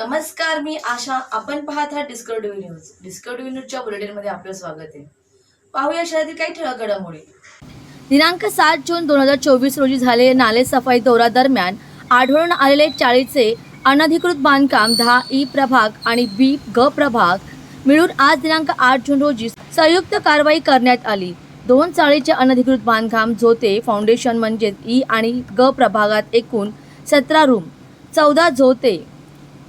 नमस्कार मी आशा. आपण पाहत आहात डिस्कवरी न्यूज डिस्कवरी न्यूजच्या बुलेटिनमध्ये आपलं स्वागत आहे. पाहूया शहरातील काही ठळक घडामोडी. दिनांक सात जून दोन हजार चोवीस रोजी झालेल्या नाले सफाई दौरा दरम्यान आढळून आलेले चाळीचे अनधिकृत बांधकाम दहा ई प्रभाग आणि बी ग प्रभाग मिळून आज दिनांक आठ जून रोजी संयुक्त कारवाई करण्यात आली. दोन चाळीचे अनधिकृत बांधकाम झोते फाउंडेशन म्हणजेच ई आणि ग प्रभागात एकूण सतरा रूम चौदा झोते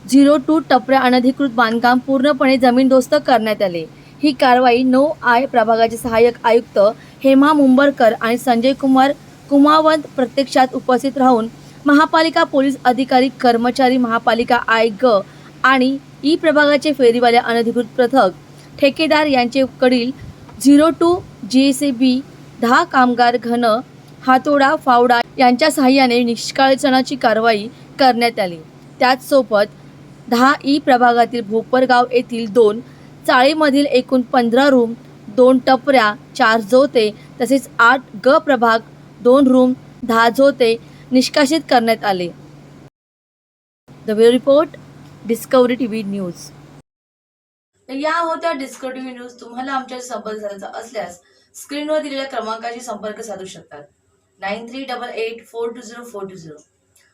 झिरो टू टपऱ्या अनधिकृत बांधकाम पूर्णपणे जमीनदोस्त करण्यात आले. ही कारवाई नऊ आय प्रभागाचे सहाय्यक आयुक्त हेमा मुंबरकर आणि संजय कुमार कुमावंत प्रत्यक्षात उपस्थित राहून महापालिका पोलीस अधिकारी कर्मचारी महापालिका आय ग आणि ई प्रभागाचे फेरीवाले अनधिकृत पथक ठेकेदार यांचे कडील zero two G C B दहा कामगार घन हातोडा फावडा यांच्या सहाय्याने निष्काळजनाची कारवाई करण्यात आली. त्याचसोबत दहा ई प्रभागातील भोपरगाव येथील दोन चाळीमधील एकूण पंधरा रूम दोन टपऱ्या चार जोते तसेच आठ ग प्रभाग दोन रूम दहा जोते निष्कासित करण्यात आले. The report discovery T V news या होत्या डिस्कवरी टी व्ही न्यूज तुम्हाला आमच्या संपर्क साधायचा असल्यास स्क्रीनवर दिलेल्या क्रमांकाशी संपर्क साधू शकतात. Nine three double eight four two zero four two zero.